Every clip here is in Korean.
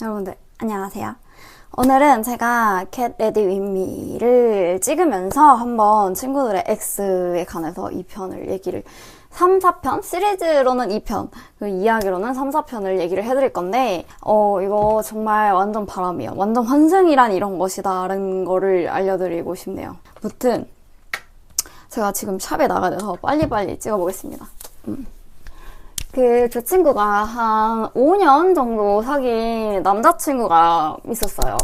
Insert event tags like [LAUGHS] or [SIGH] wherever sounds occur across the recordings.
여러분들 안녕하세요. 오늘은 제가 캣 레디 윈미를 찍으면서 한번 친구들의 X에 관해서 2편을 얘기를 3, 4편? 시리즈로는 2편, 그 이야기로는 3, 4편을 얘기를 해드릴 건데, 어, 이거 정말 완전 바람이에요. 완전 환승이란 이런 것이다라는 거를 알려드리고 싶네요. 무튼, 제가 지금 샵에 나가야 돼서 빨리빨리 찍어보겠습니다. 음. 그, 그 친구가 한 5년 정도 사귄 남자친구가 있었어요.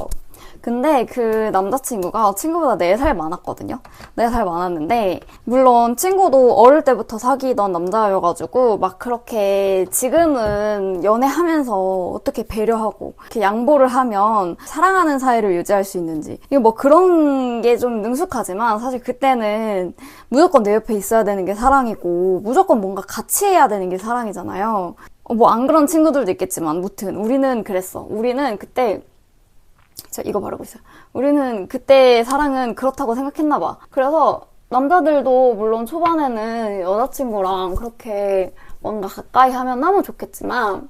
근데 그 남자친구가 친구보다 4살 많았거든요. 4살 많았는데, 물론 친구도 어릴 때부터 사귀던 남자여가지고, 막 그렇게 지금은 연애하면서 어떻게 배려하고, 이렇게 양보를 하면 사랑하는 사이를 유지할 수 있는지. 이거 뭐 그런 게 좀 능숙하지만, 사실 그때는 무조건 내 옆에 있어야 되는 게 사랑이고, 무조건 뭔가 같이 해야 되는 게 사랑이잖아요. 뭐 안 그런 친구들도 있겠지만, 무튼 우리는 그랬어. 우리는 그때 저 이거 바르고 있어요. 우리는 그때 사랑은 그렇다고 생각했나 봐. 그래서 남자들도 물론 초반에는 여자친구랑 그렇게 뭔가 가까이 하면 너무 좋겠지만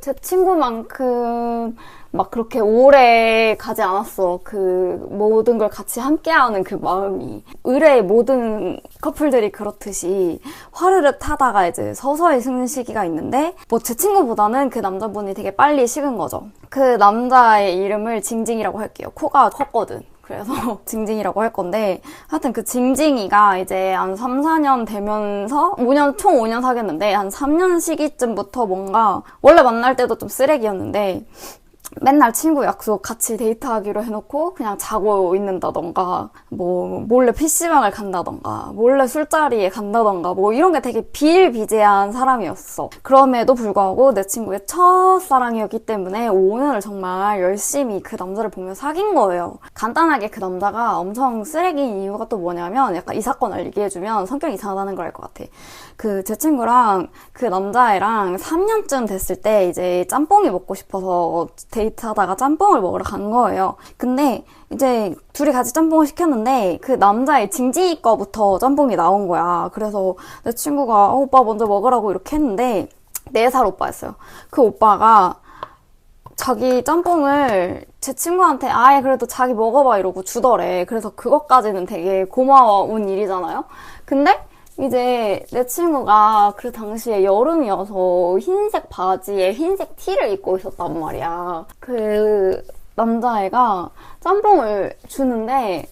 제 친구만큼 막 그렇게 오래 가지 않았어. 그 모든 걸 같이 함께하는 그 마음이. 의뢰의 모든 커플들이 그렇듯이 화르르 타다가 이제 서서히 식는 시기가 있는데 뭐 제 친구보다는 그 남자분이 되게 빨리 식은 거죠. 그 남자의 이름을 징징이라고 할게요. 코가 컸거든. 그래서 [LAUGHS] 징징이라고 할 건데 하여튼 그 징징이가 이제 한 3, 4년 되면서 5년 총 5년 사귀었는데 한 3년 시기쯤부터 뭔가 원래 만날 때도 좀 쓰레기였는데 맨날 친구 약속 같이 데이트하기로 해놓고 그냥 자고 있는다던가 뭐 몰래 PC방을 간다던가 몰래 술자리에 간다던가 뭐 이런 게 되게 비일비재한 사람이었어. 그럼에도 불구하고 내 친구의 첫사랑이었기 때문에 5년을 정말 열심히 그 남자를 보며 사귄 거예요. 간단하게 그 남자가 엄청 쓰레기인 이유가 또 뭐냐면 약간 이 사건을 얘기해주면 성격이 이상하다는 걸 알 것 같아. 그 제 친구랑 그 남자애랑 3년쯤 됐을 때 이제 짬뽕이 먹고 싶어서 데이 트하다가 짬뽕을 먹으러 간 거예요. 근데 이제 둘이 같이 짬뽕을 시켰는데 그 남자의 징징이 거부터 짬뽕이 나온 거야. 그래서 내 친구가 어, 오빠 먼저 먹으라고 이렇게 했는데 4살 오빠였어요. 그 오빠가 자기 짬뽕을 제 친구한테 아예 그래도 자기 먹어봐 이러고 주더래. 그래서 그것까지는 되게 고마운 일이잖아요. 근데 이제 내 친구가 그 당시에 여름이어서 흰색 바지에 흰색 티를 입고 있었단 말이야. 그 남자애가 짬뽕을 주는데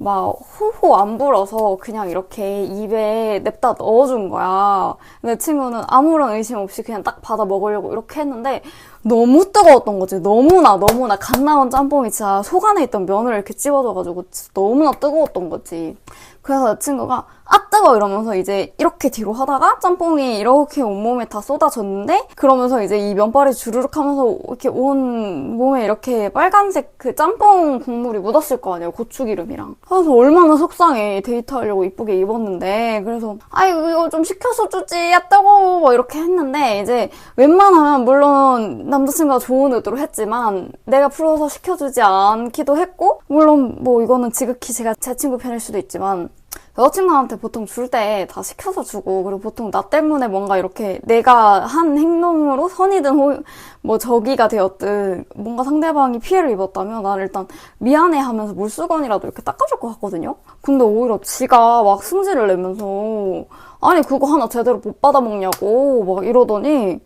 막 호호 안 불어서 그냥 이렇게 입에 냅다 넣어준 거야. 내 친구는 아무런 의심 없이 그냥 딱 받아 먹으려고 이렇게 했는데 너무 뜨거웠던 거지. 너무나 너무나 갓 나온 짬뽕이 진짜 속 안에 있던 면을 이렇게 찝어줘가지고 너무나 뜨거웠던 거지. 그래서 내 친구가 아 뜨거 이러면서 이제 이렇게 뒤로 하다가 짬뽕이 이렇게 온몸에 다 쏟아졌는데 그러면서 이제 이 면발이 주르륵 하면서 이렇게 온 몸에 이렇게 빨간색 그 짬뽕 국물이 묻었을 거 아니에요 고추기름이랑. 그래서 얼마나 속상해 데이트하려고 이쁘게 입었는데. 그래서 아이고 이거 좀 식혀서 주지 야 뜨거워 뭐 이렇게 했는데 이제 웬만하면 물론 남자친구가 좋은 의도로 했지만 내가 풀어서 시켜주지 않기도 했고 물론 뭐 이거는 지극히 제가 제 친구 편일 수도 있지만 여자친구한테 보통 줄 때 다 시켜서 주고 그리고 보통 나 때문에 뭔가 이렇게 내가 한 행동으로 선이든 호, 뭐 적이가 되었든 뭔가 상대방이 피해를 입었다면 나는 일단 미안해 하면서 물수건이라도 이렇게 닦아줄 것 같거든요 근데 오히려 지가 막 승질을 내면서 아니 그거 하나 제대로 못 받아 먹냐고 막 이러더니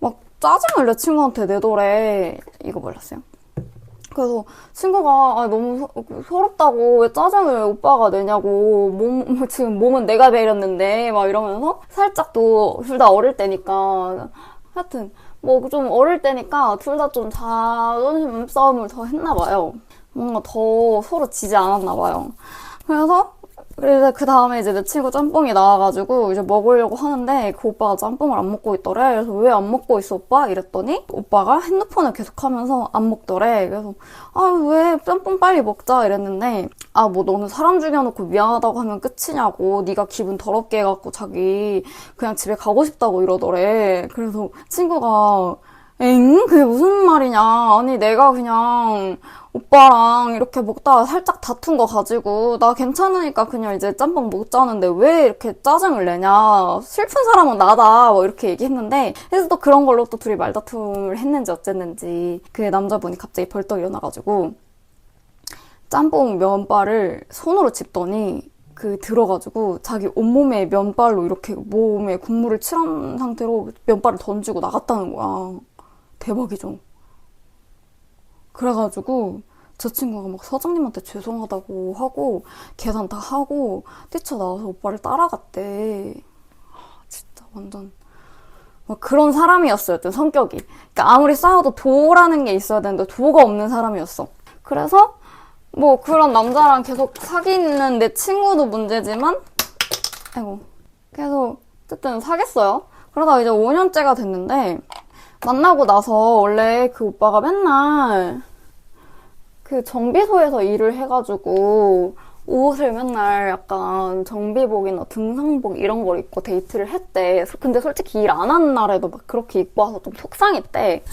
막 짜증을 내 친구한테 내더래 이거 몰랐어요? 그래서 친구가 아, 너무 서, 서럽다고 왜 짜증을 오빠가 내냐고 몸 [LAUGHS] 지금 몸은 내가 배렸는데 막 이러면서 살짝 또 둘 다 어릴 때니까 하여튼 뭐 좀 어릴 때니까 둘 다 좀 자존심 싸움을 더 했나 봐요. 뭔가 더 서로 지지 않았나 봐요. 그래서 그래서 그 다음에 이제 내 친구 짬뽕이 나와가지고 이제 먹으려고 하는데 그 오빠가 짬뽕을 안 먹고 있더래. 그래서 왜 안 먹고 있어 오빠? 이랬더니 오빠가 핸드폰을 계속 하면서 안 먹더래. 그래서 아 왜 짬뽕 빨리 먹자 이랬는데 아 뭐 너는 사람 죽여놓고 미안하다고 하면 끝이냐고 네가 기분 더럽게 해갖고 자기 그냥 집에 가고 싶다고 이러더래. 그래서 친구가 엥? 그게 무슨 말이냐. 아니, 내가 그냥, 오빠랑 이렇게 먹다가 살짝 다툰 거 가지고 나 괜찮으니까 그냥 이제 짬뽕 먹자는데 왜 이렇게 짜증을 내냐 슬픈 사람은 나다 뭐 이렇게 얘기했는데 그래서 또 그런 걸로 또 둘이 말다툼을 했는지 어쨌는지 그 남자분이 갑자기 벌떡 일어나가지고 짬뽕 면발을 손으로 짚더니 그 들어가지고 자기 온몸에 면발로 이렇게 몸에 국물을 칠한 상태로 면발을 던지고 나갔다는 거야. 대박이죠. 그래가지고 저 친구가 막 사장님한테 죄송하다고 하고 계산 다 하고 뛰쳐나와서 오빠를 따라갔대. 아, 진짜 완전 막 그런 사람이었어요. 좀 성격이. 그러니까 아무리 싸워도 도라는 게 있어야 되는데 도가 없는 사람이었어. 그래서 뭐 그런 남자랑 계속 사귀는 내 친구도 문제지만 아이고 계속 어쨌든 사귀었어요. 그러다 이제 5년째가 됐는데 만나고 나서 원래 그 오빠가 맨날 그 정비소에서 일을 해가지고 옷을 맨날 약간 정비복이나 등산복 이런 걸 입고 데이트를 했대. 근데 솔직히 일안 하는 날에도 막 그렇게 입고 와서 좀 속상했대.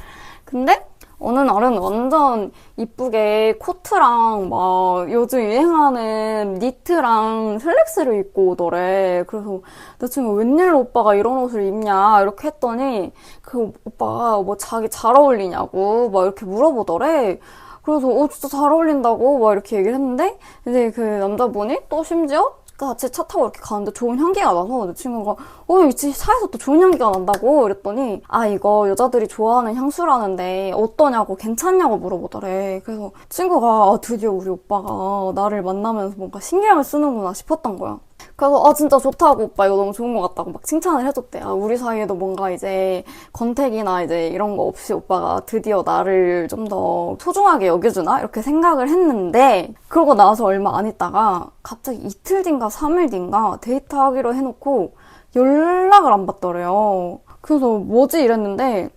근데 어느 날은 완전 이쁘게 코트랑 막 요즘 유행하는 니트랑 슬랙스를 입고 오더래. 그래서 내 친구 웬일로 오빠가 이런 옷을 입냐 이렇게 했더니 그 오빠가 뭐 자기 잘 어울리냐고 막 이렇게 물어보더래. 그래서 어 진짜 잘 어울린다고 막 이렇게 얘기를 했는데 이제 그 남자분이 또 심지어 같이 차 타고 이렇게 가는데 좋은 향기가 나서 내 친구가 어 이제 차에서 또 좋은 향기가 난다고? 그랬더니 아 이거 여자들이 좋아하는 향수라는데 어떠냐고 괜찮냐고 물어보더래. 그래서 친구가 아 드디어 우리 오빠가 나를 만나면서 뭔가 신경을 쓰는구나 싶었던 거야 그래서 아 진짜 좋다고 오빠 이거 너무 좋은 것 같다고 막 칭찬을 해줬대. 아 우리 사이에도 뭔가 이제 권태기나 이제 이런 거 없이 오빠가 드디어 나를 좀 더 소중하게 여겨주나 이렇게 생각을 했는데 그러고 나서 얼마 안 있다가 갑자기 이틀 뒤인가 3일 뒤인가 데이트하기로 해놓고 연락을 안 받더래요. 그래서 뭐지 이랬는데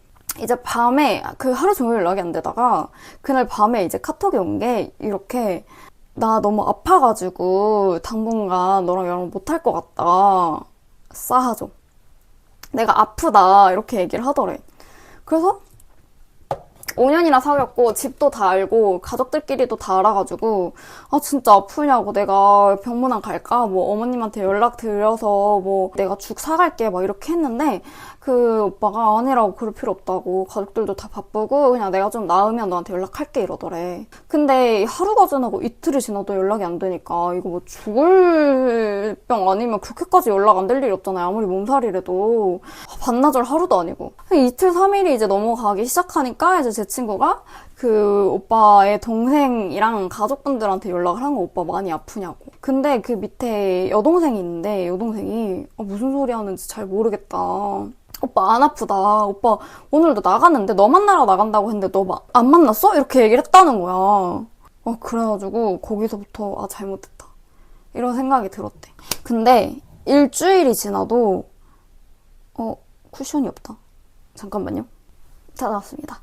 이제 밤에 그 하루 종일 연락이 안 되다가 그날 밤에 이제 카톡이 온 게 이렇게 나 너무 아파가지고 당분간 너랑 연락 못할 것 같다. 싸하죠. 내가 아프다. 이렇게 얘기를 하더래. 그래서 5년이나 사귀었고 집도 다 알고 가족들끼리도 다 알아가지고 아 진짜 아프냐고 내가 병문안 갈까 뭐 어머님한테 연락 드려서 뭐 내가 죽 사갈게 막 이렇게 했는데 그 오빠가 아니라고 그럴 필요 없다고. 가족들도 다 바쁘고 그냥 내가 좀 나으면 너한테 연락할게 이러더래. 근데 하루가 지나고 이틀이 지나도 연락이 안 되니까 이거 뭐 죽을 병 아니면 그렇게까지 연락 안 될 일이 없잖아요. 아무리 몸살이라도. 반나절 하루도 아니고. 이틀 3일이 이제 넘어가기 시작하니까 이제 제 친구가 그 오빠의 동생이랑 가족분들한테 연락을 한 거 오빠 많이 아프냐고. 근데 그 밑에 여동생이 있는데 여동생이 아, 무슨 소리 하는지 잘 모르겠다. 오빠 안 아프다. 오빠 오늘도 나갔는데 너 만나러 나간다고 했는데 너 안 만났어? 이렇게 얘기를 했다는 거야. 어, 그래가지고 거기서부터 아 잘못했다. 이런 생각이 들었대. 근데 일주일이 지나도 어 쿠션이 없다. 잠깐만요. 찾아왔습니다.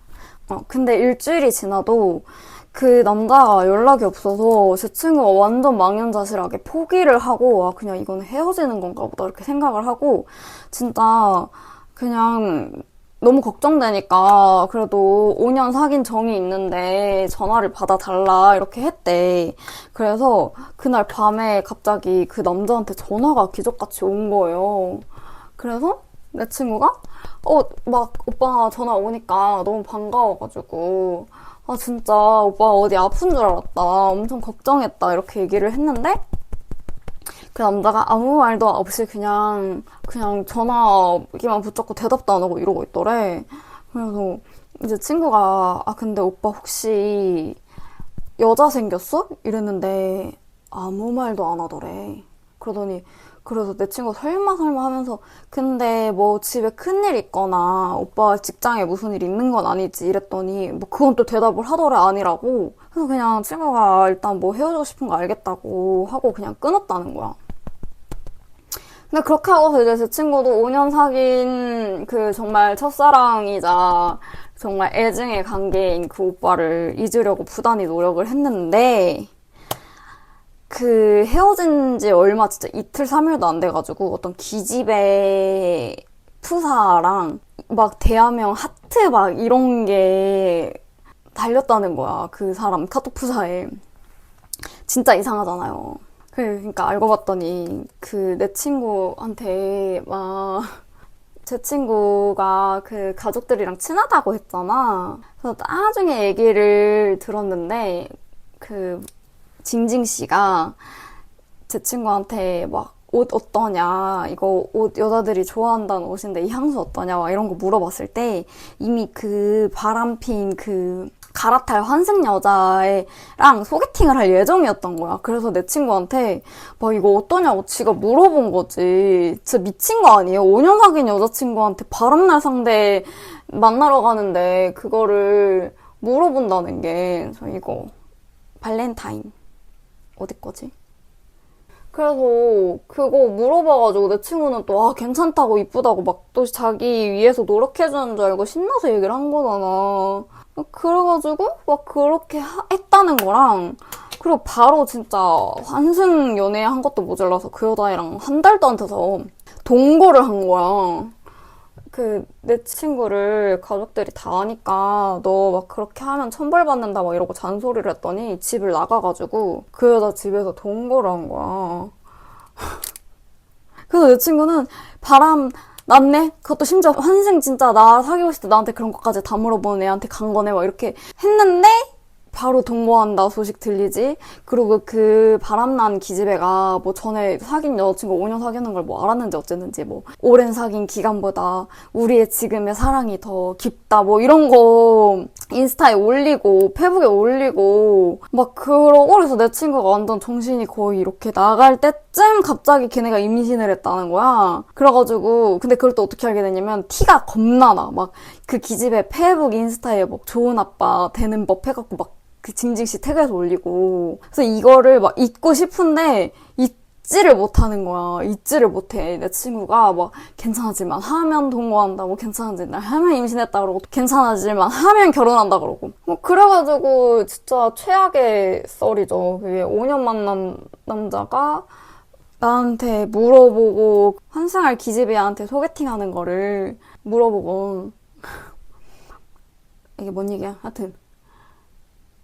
어, 근데 일주일이 지나도 그 남자가 연락이 없어서 제 친구가 완전 망연자실하게 포기를 하고, 아, 그냥 이건 헤어지는 건가 보다, 이렇게 생각을 하고, 진짜 그냥 너무 걱정되니까 그래도 5년 사귄 정이 있는데 전화를 받아달라 이렇게 했대. 그래서 그날 밤에 갑자기 그 남자한테 전화가 기적같이 온 거예요. 그래서 내 친구가 어 막 오빠 전화 오니까 너무 반가워가지고 아 진짜 오빠 어디 아픈 줄 알았다. 엄청 걱정했다 이렇게 얘기를 했는데 그 남자가 아무 말도 없이 그냥 그냥 전화기만 붙잡고 대답도 안 하고 이러고 있더래. 그래서 이제 친구가 아 근데 오빠 혹시 여자 생겼어? 이랬는데 아무 말도 안 하더래. 그러더니 그래서 내 친구가 설마 설마 하면서 근데 뭐 집에 큰일 있거나 오빠 직장에 무슨 일 있는 건 아니지 이랬더니 뭐 그건 또 대답을 하더래 아니라고 그래서 그냥 친구가 일단 뭐 헤어지고 싶은 거 알겠다고 하고 그냥 끊었다는 거야. 근데 그렇게 하고서 이제 제 친구도 5년 사귄 그 정말 첫사랑이자 정말 애증의 관계인 그 오빠를 잊으려고 부단히 노력을 했는데 그 헤어진 지 얼마 진짜 이틀, 3일도 안 돼가지고 어떤 기집애 푸사랑 막 대화명 하트 막 이런 게 달렸다는 거야. 그 사람 카톡 프사에. 진짜 이상하잖아요. 그러니까 알고 봤더니 그 내 친구한테 막 제 친구가 그 가족들이랑 친하다고 했잖아. 그래서 나중에 얘기를 들었는데 그 징징 씨가 제 친구한테 막 옷 어떠냐, 이거 옷 여자들이 좋아한다는 옷인데 이 향수 어떠냐, 막 이런 거 물어봤을 때 이미 그 바람핀 그 갈아탈 환승 여자애랑 소개팅을 할 예정이었던 거야. 그래서 내 친구한테 막 이거 어떠냐고 지가 물어본 거지. 진짜 미친 거 아니에요? 5년 사귄 여자친구한테 바람날 상대 만나러 가는데 그거를 물어본다는 게 저 이거 발렌타인 어디 거지? 그래서 그거 물어봐가지고 내 친구는 또 아 괜찮다고 이쁘다고 막 또 자기 위해서 노력해주는 줄 알고 신나서 얘기를 한 거잖아. 그래가지고 막 그렇게 하- 했다는 거랑 그리고 바로 진짜 환승 연애한 것도 모자라서 그 여자애랑 한 달도 안 돼서 동거를 한 거야. 그 내 친구를 가족들이 다 아니까 너 막 그렇게 하면 천벌 받는다 막 이러고 잔소리를 했더니 집을 나가가지고 그 여자 집에서 동거를 한 거야. [LAUGHS] 그래서 내 친구는 바람 났네? 그것도 심지어 환생 진짜 나 사귀고 때 나한테 그런 것까지 다 물어보는 애한테 간 거네? 막 이렇게 했는데 바로 동거한다 소식 들리지? 그리고 그 바람난 기집애가 뭐 전에 사귄 여자친구 5년 사귀는 걸 뭐 알았는지 어쨌는지 뭐 오랜 사귄 기간보다 우리의 지금의 사랑이 더 깊다 뭐 이런 거 인스타에 올리고 페북에 올리고 막 그러고 그래서 내 친구가 완전 정신이 거의 이렇게 나갈 때 쯤 갑자기 걔네가 임신을 했다는 거야. 그래가지고 근데 그걸 또 어떻게 알게 됐냐면 티가 겁나 나. 막 그 기집애 페북 인스타에 막 좋은 아빠 되는 법 해갖고 막 그 징징씨 태그해서 올리고. 그래서 이거를 막 잊고 싶은데 잊지를 못하는 거야. 잊지를 못해. 내 친구가 막 괜찮아질만 하면 동거한다고 괜찮아질만 하면 임신했다 그러고 괜찮아질만 하면 결혼한다 그러고. 뭐 그래가지고 진짜 최악의 썰이죠. 그게 5년 만난 남자가 나한테 물어보고 환승할 기집애한테 소개팅하는 거를 물어보고 [LAUGHS] 이게 뭔 얘기야 하여튼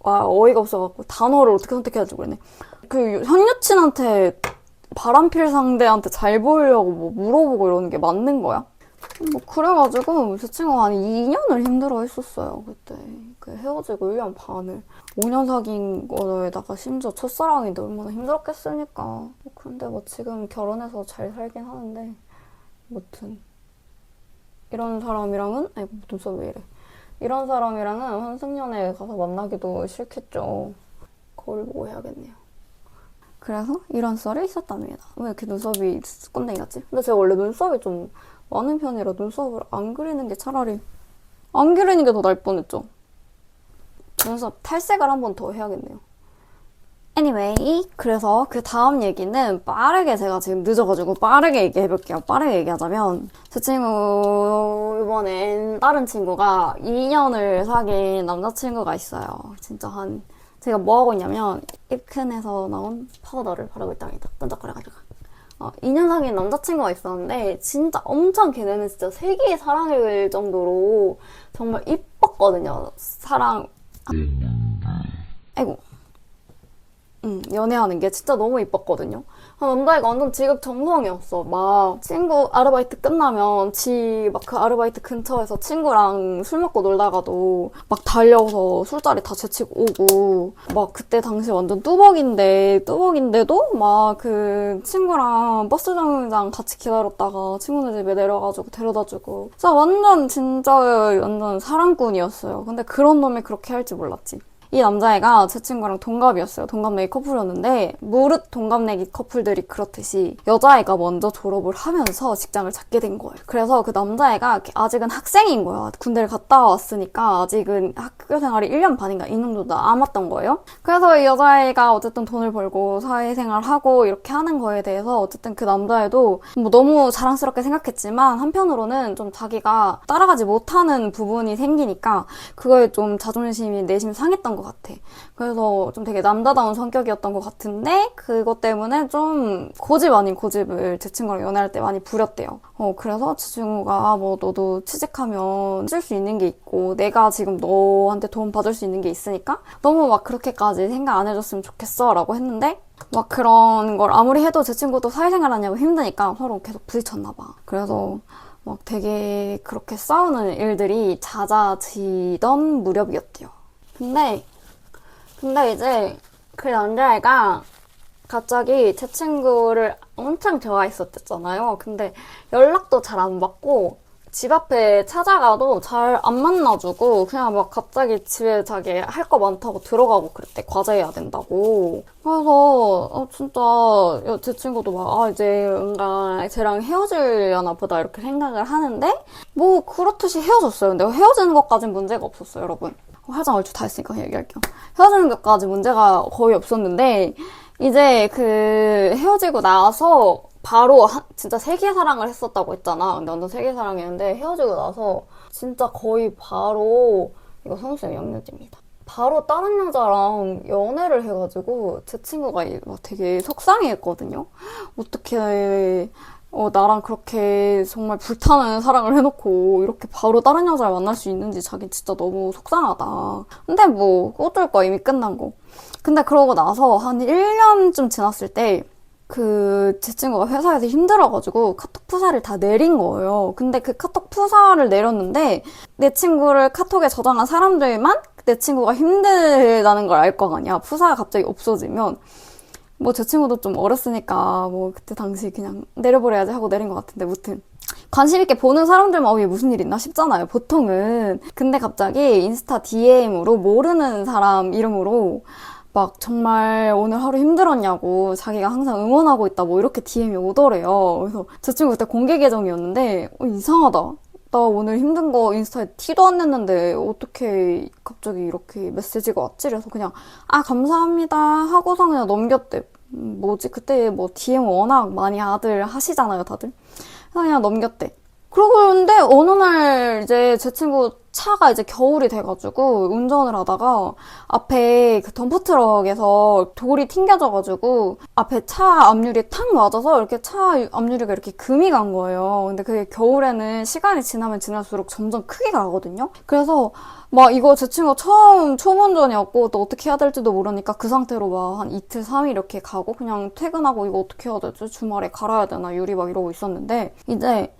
와 어이가 없어갖고 단어를 어떻게 선택해야 될지 모르겠네. 그 현 여친한테 바람필 상대한테 잘 보이려고 뭐 물어보고 이러는 게 맞는 거야? 뭐 그래가지고 제 친구가 한 2년을 힘들어 했었어요 그때 그 헤어지고 1년 반을 5년 사귄 거에다가 심지어 첫사랑인데 얼마나 힘들었겠습니까 근데 뭐 지금 결혼해서 잘 살긴 하는데 무튼 이런 사람이랑은 아이고 눈썹 왜 이래 이런 사람이랑은 환승연애 가서 만나기도 싫겠죠. 거울 보고 해야겠네요. 그래서 이런 썰이 있었답니다. 왜 이렇게 눈썹이 꼰대기 같지? 근데 제가 원래 눈썹이 좀 많은 편이라 눈썹을 안 그리는 게 차라리 안 그리는 게더 나을 뻔했죠. 눈썹 탈색을 한 번 더 해야겠네요. Anyway, 그래서 그 다음 얘기는 빠르게 제가 지금 늦어가지고 빠르게 얘기해볼게요. 빠르게 얘기하자면 제 친구 이번엔 다른 친구가 2년을 사귄 남자친구가 있어요. 진짜 한 제가 뭐 하고 있냐면 입큰에서 나온 파우더를 바르고 있답니다. 끈적거려가지고. 어, 2년 사귄 남자친구가 있었는데 진짜 엄청 걔네는 진짜 세기의 사랑일 정도로 정말 이뻤거든요. 사랑 아이 고 응, 연애하는 게 진짜 너무 이뻤거든요. 아, 남자애가 완전 지극 정성이었어. 막 친구 아르바이트 끝나면 지 막 그 아르바이트 근처에서 친구랑 술 먹고 놀다가도 막 달려서 술자리 다 제치고 오고 막 그때 당시 완전 뚜벅인데 뚜벅인데도 막 그 친구랑 버스 정류장 같이 기다렸다가 친구네 집에 내려가지고 데려다주고 진짜 완전 진짜 완전 사랑꾼이었어요. 근데 그런 놈이 그렇게 할줄 몰랐지. 이 남자애가 제 친구랑 동갑이었어요. 동갑내기 커플이었는데 무릇 동갑내기 커플들이 그렇듯이 여자애가 먼저 졸업을 하면서 직장을 찾게 된 거예요. 그래서 그 남자애가 아직은 학생인 거야. 군대를 갔다 왔으니까 아직은 학교 생활이 1년 반인가 이 정도 남았던 거예요. 그래서 이 여자애가 어쨌든 돈을 벌고 사회생활하고 이렇게 하는 거에 대해서 어쨌든 그 남자애도 뭐 너무 자랑스럽게 생각했지만 한편으로는 좀 자기가 따라가지 못하는 부분이 생기니까 그거에 좀 자존심이 내심 상했던 것 같아. 그래서 좀 되게 남자다운 성격이었던 것 같은데 그것 때문에 좀 고집 아닌 고집을 제 친구랑 연애할 때 많이 부렸대요. 어 그래서 제 친구가 뭐 너도 취직하면 쓸 수 있는 게 있고 내가 지금 너한테 도움 받을 수 있는 게 있으니까 너무 막 그렇게까지 생각 안 해줬으면 좋겠어 라고 했는데 막 그런 걸 아무리 해도 제 친구도 사회생활 하냐고 힘드니까 서로 계속 부딪혔나 봐. 그래서 막 되게 그렇게 싸우는 일들이 잦아지던 무렵이었대요. 근데 근데 이제 그 남자애가 갑자기 제 친구를 엄청 좋아했었댔잖아요. 근데 연락도 잘 안 받고 집 앞에 찾아가도 잘 안 만나주고 그냥 막 갑자기 집에 자기 할 거 많다고 들어가고 그랬대. 과제해야 된다고. 그래서 어, 진짜 야, 제 친구도 막 아, 이제 뭔가 쟤랑 헤어지려나 보다 이렇게 생각을 하는데 뭐 그렇듯이 헤어졌어요. 근데 헤어지는 것까진 문제가 없었어요, 여러분. 화장 얼추 다 했으니까 얘기할게요. 헤어지는 것까지 문제가 거의 없었는데 이제 그 헤어지고 나서 바로 한- 진짜 세계 사랑을 했었다고 했잖아. 근데 완전 세계 사랑이었는데 헤어지고 나서 진짜 거의 바로 이거 성수의 양녀지입니다. 바로 다른 여자랑 연애를 해가지고 제 친구가 이- 막 되게 속상해했거든요. 어떻게 어, 나랑 그렇게 정말 불타는 사랑을 해놓고 이렇게 바로 다른 여자를 만날 수 있는지 자기 진짜 너무 속상하다. 근데 뭐 어쩔 거야 이미 끝난 거. 근데 그러고 나서 한 1년쯤 지났을 때 그 제 친구가 회사에서 힘들어가지고 카톡 푸사를 다 내린 거예요. 근데 그 카톡 푸사를 내렸는데 내 친구를 카톡에 저장한 사람들만 내 친구가 힘들다는 걸 알 거 아니야. 푸사가 갑자기 없어지면 뭐 제 친구도 좀 어렸으니까 뭐 그때 당시 그냥 내려버려야지 하고 내린 것 같은데 무튼. 관심 있게 보는 사람들만 어, 얘 무슨 일 있나 싶잖아요 보통은. 근데 갑자기 인스타 DM으로 모르는 사람 이름으로 막 정말 오늘 하루 힘들었냐고 자기가 항상 응원하고 있다 뭐 이렇게 DM이 오더래요. 그래서 제 친구 그때 공개 계정이었는데 어, 이상하다 나 오늘 힘든 거 인스타에 티도 안 냈는데 어떻게 갑자기 이렇게 메시지가 왔지? 그래서 그냥 아 감사합니다 하고서 그냥 넘겼대. 음, 뭐지 그때 뭐 DM 워낙 많이 아들 하시잖아요 다들. 그냥 넘겼대. 그러는데 어느 날 이제 제 친구 차가 이제 겨울이 돼가지고 운전을 하다가 앞에 그 덤프트럭에서 돌이 튕겨져가지고 앞에 차 앞유리에 탁 맞아서 이렇게 차 앞유리가 이렇게 금이 간 거예요. 근데 그게 겨울에는 시간이 지나면 지날수록 점점 크게 가거든요. 그래서 막 이거 제 친구가 처음 초본전이었고 또 어떻게 해야 될지도 모르니까 그 상태로 막 한 이틀, 삼일 이렇게 가고 그냥 퇴근하고 이거 어떻게 해야 되지? 주말에 갈아야 되나? 유리 막 이러고 있었는데 이제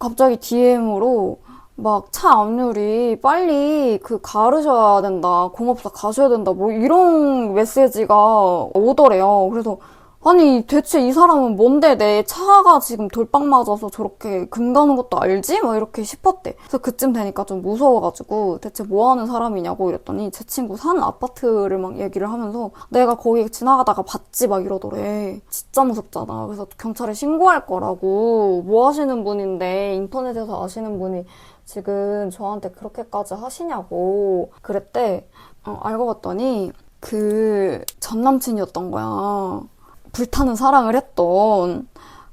갑자기 DM으로 막차 앞유리 빨리 그 가르셔야 된다. 공업사 가셔야 된다. 뭐 이런 메시지가 오더래요. 그래서 아니 대체 이 사람은 뭔데 내 차가 지금 돌빵 맞아서 저렇게 금 가는 것도 알지? 막 이렇게 싶었대. 그래서 그쯤 되니까 좀 무서워가지고 대체 뭐 하는 사람이냐고 이랬더니 제 친구 사는 아파트를 막 얘기를 하면서 내가 거기 지나가다가 봤지 막 이러더래. 진짜 무섭잖아. 그래서 경찰에 신고할 거라고 뭐 하시는 분인데 인터넷에서 아시는 분이 지금 저한테 그렇게까지 하시냐고 그랬대. 어, 알고 봤더니 그 전 남친이었던 거야. 불타는 사랑을 했던.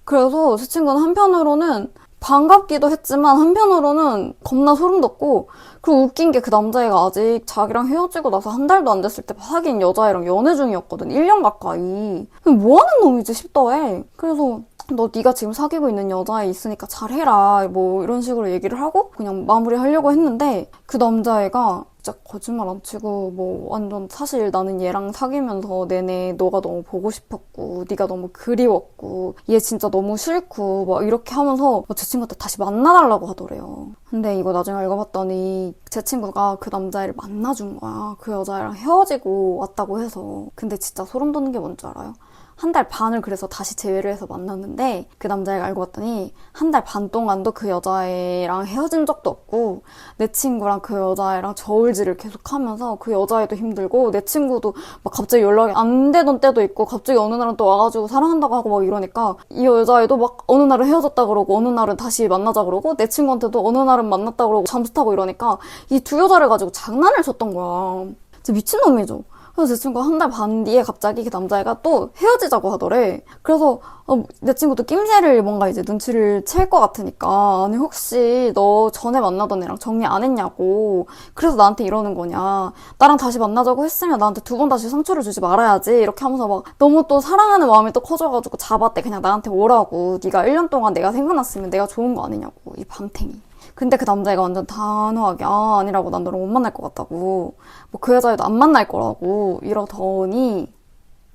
그래서 제 친구는 한편으로는 반갑기도 했지만 한편으로는 겁나 소름 돋고 그리고 웃긴 게 그 남자애가 아직 자기랑 헤어지고 나서 한 달도 안 됐을 때 사귄 여자애랑 연애 중이었거든. 1년 가까이. 뭐 하는 놈이지 싶더해. 그래서 너 네가 지금 사귀고 있는 여자애 있으니까 잘해라. 뭐 이런 식으로 얘기를 하고 그냥 마무리하려고 했는데 그 남자애가 진짜 거짓말 안 치고 뭐 완전 사실 나는 얘랑 사귀면서 내내 너가 너무 보고 싶었고 네가 너무 그리웠고 얘 진짜 너무 싫고 막 이렇게 하면서 제 친구한테 다시 만나달라고 하더래요. 근데 이거 나중에 알고 봤더니 제 친구가 그 남자애를 만나준 거야. 그 여자애랑 헤어지고 왔다고 해서. 근데 진짜 소름 돋는 게 뭔지 알아요? 한 달 반을 그래서 다시 재회를 해서 만났는데 그 남자애가 알고 봤더니 한 달 반 동안도 그 여자애랑 헤어진 적도 없고 내 친구랑 그 여자애랑 저울질을 계속 하면서 그 여자애도 힘들고 내 친구도 막 갑자기 연락이 안 되던 때도 있고 갑자기 어느 날은 또 와가지고 사랑한다고 하고 막 이러니까 이 여자애도 막 어느 날은 헤어졌다 그러고 어느 날은 다시 만나자 그러고 내 친구한테도 어느 날은 만났다 그러고 잠수 타고 이러니까 이 두 여자를 가지고 장난을 쳤던 거야. 진짜 미친놈이죠. 그래서 제 친구가 한 달 반 뒤에 갑자기 그 남자애가 또 헤어지자고 하더래. 그래서 어, 내 친구도 낌새를 뭔가 이제 눈치를 챌 것 같으니까. 아니 혹시 너 전에 만나던 애랑 정리 안 했냐고. 그래서 나한테 이러는 거냐. 나랑 다시 만나자고 했으면 나한테 두 번 다시 상처를 주지 말아야지. 이렇게 하면서 막 너무 또 사랑하는 마음이 또 커져가지고 잡았대. 그냥 나한테 오라고. 네가 1년 동안 내가 생각났으면 내가 좋은 거 아니냐고. 이 밤탱이 근데 그 남자애가 완전 단호하게 아 아니라고 난 너랑 못 만날 것 같다고 뭐 그 여자애도 안 만날 거라고 이러더니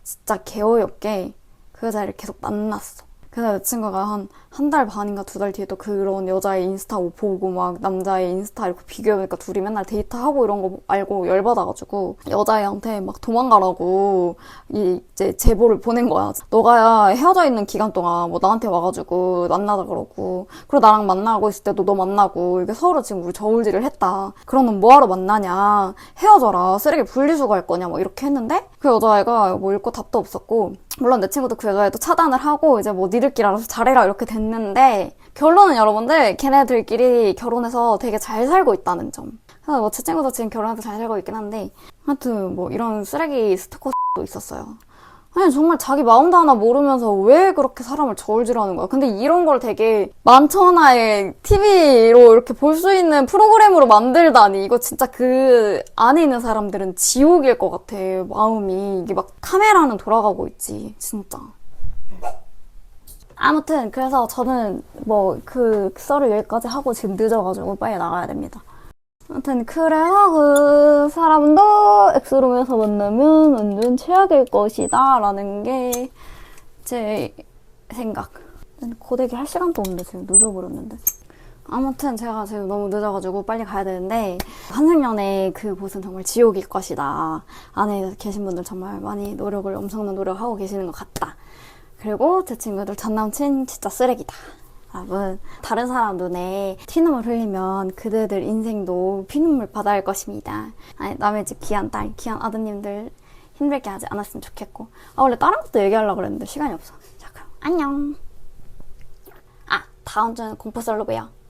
진짜 개어이없게 그 여자애를 계속 만났어. 그래서 내 친구가 한 한 달 반인가 두 달 뒤에 또 그런 여자의 인스타 보고 막 남자의 인스타 이렇게 비교해보니까 둘이 맨날 데이트하고 이런 거 알고 열받아가지고 여자애한테 막 도망가라고 이 이제 제보를 보낸 거야. 너가 헤어져 있는 기간 동안 뭐 나한테 와가지고 만나자 그러고 그리고 나랑 만나고 있을 때도 너 만나고 이게 서로 지금 우리 저울질을 했다. 그러면 뭐하러 만나냐? 헤어져라. 쓰레기 분리수거 할 거냐? 뭐 이렇게 했는데 그 여자애가 뭐 읽고 답도 없었고 물론 내 친구도 그 여자애도 차단을 하고 이제 뭐 니들끼리 알아서 잘해라 이렇게 됐는데 결론은 여러분들 걔네들끼리 결혼해서 되게 잘 살고 있다는 점. 그래서 뭐 제 친구도 지금 결혼해서 잘 살고 있긴 한데 하여튼 뭐 이런 쓰레기 스토커도 있었어요. 아니 정말 자기 마음도 하나 모르면서 왜 그렇게 사람을 저울질하는 거야? 근데 이런 걸 되게 만천하에 TV로 이렇게 볼 수 있는 프로그램으로 만들다니 이거 진짜 그 안에 있는 사람들은 지옥일 것 같아 마음이 이게 막 카메라는 돌아가고 있지 진짜. 아무튼 그래서 저는 뭐 그 썰을 여기까지 하고 지금 늦어가지고 빨리 나가야 됩니다. 아무튼 그래서 그 사람도 엑스룸에서 만나면 완전 최악일 것이다 라는 게 제 생각. 고데기 할 시간도 없는데 지금 늦어버렸는데. 아무튼 제가 지금 너무 늦어가지고 빨리 가야 되는데 환승연애 그 곳은 정말 지옥일 것이다. 안에 계신 분들 정말 많이 노력을 엄청난 노력하고 계시는 것 같다. 그리고 제 친구들 전 남친 진짜 쓰레기다. 여러분 다른 사람 눈에 피눈물 흘리면 그대들 인생도 피눈물 바다 일 것입니다. 아니, 남의 집 귀한 딸, 귀한 아드님들 힘들게 하지 않았으면 좋겠고 아 원래 다른 것도 얘기하려고 그랬는데 시간이 없어. 자 그럼 안녕. 아 다음 주는 공포 솔로 봬요.